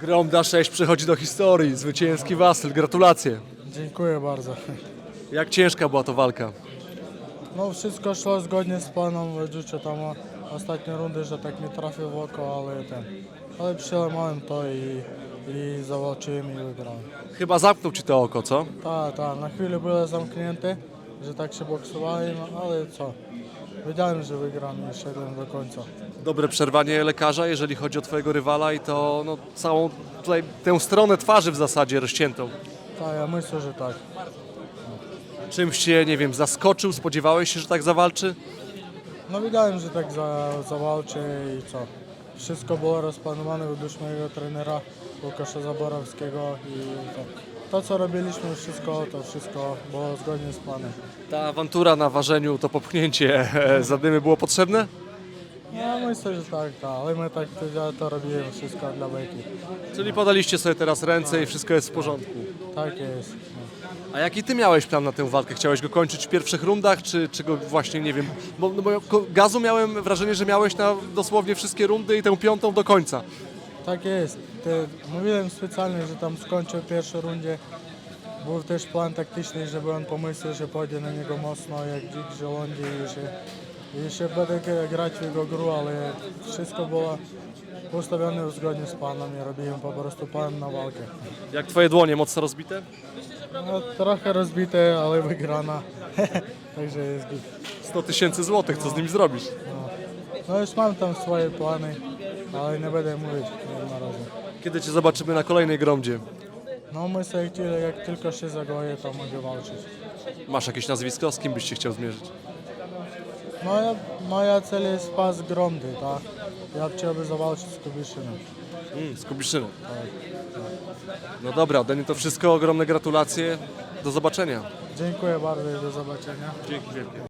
Gromda 6 przechodzi do historii, zwycięski wasyl, gratulacje. Dziękuję bardzo. Jak ciężka była to walka? No wszystko szło zgodnie z planem, wyczucie tam ostatnie rundy, że tak nie trafił w oko, ale ten. Ale przełamałem to i, i zawalczyłem i wygrałem. Chyba zamknął ci to oko, co? Tak, tak, na chwilę było zamknięte, że tak się boksowałem, ale co? Wiedziałem, że wygram i szedłem do końca. Dobre przerwanie lekarza, jeżeli chodzi o twojego rywala i to no, całą tutaj tę stronę twarzy w zasadzie rozciętą. Tak, ja myślę, że tak. Czymś cię, nie wiem, zaskoczył? Spodziewałeś się, że tak zawalczy? No wiedziałem, że tak za, zawalczy i co. Wszystko było rozplanowane według mojego trenera Łukasza Zaborowskiego i to, to co robiliśmy, wszystko, to wszystko było zgodnie z planem. Ta awantura na ważeniu, to popchnięcie e, zadymy było potrzebne? No myślę, że tak, tak, ale my tak to, to robiłem wszystko dla beki. Czyli podaliście sobie teraz ręce i wszystko jest w porządku. Tak jest. A jaki ty miałeś plan na tę walkę? Chciałeś go kończyć w pierwszych rundach, czy, czy go właśnie, nie wiem, bo, no bo gazu miałem wrażenie, że miałeś na dosłownie wszystkie rundy i tę piątą do końca. Tak jest. Te, mówiłem specjalnie, że tam skończę w pierwszej rundzie. Był też plan taktyczny, żeby on pomyślał, że pójdzie na niego mocno jak dzik że, i że będę grać w jego gru, ale wszystko było ustawione zgodnie z planem i robiłem po prostu plan na walkę. Jak twoje dłonie mocno rozbite? No, trochę rozbite, ale wygrana. Także jest git. 100 tysięcy złotych, co z nim zrobisz? No już mam tam swoje plany, ale nie będę mówić na razie. Kiedy cię zobaczymy na kolejnej gromdzie? No myślę, jak, tyle- jak tylko się zagoję, to mogę walczyć. Masz jakieś nazwisko, z kim byś się chciał zmierzyć? Moja, moja cel jest pas Gromdy, tak? Ja chciałbym zawalczyć z Kubiszynem. Mm, z Kubiszynem. No dobra, Dani, to wszystko, ogromne gratulacje. Do zobaczenia. Dziękuję bardzo i do zobaczenia. Dzięki wielkie.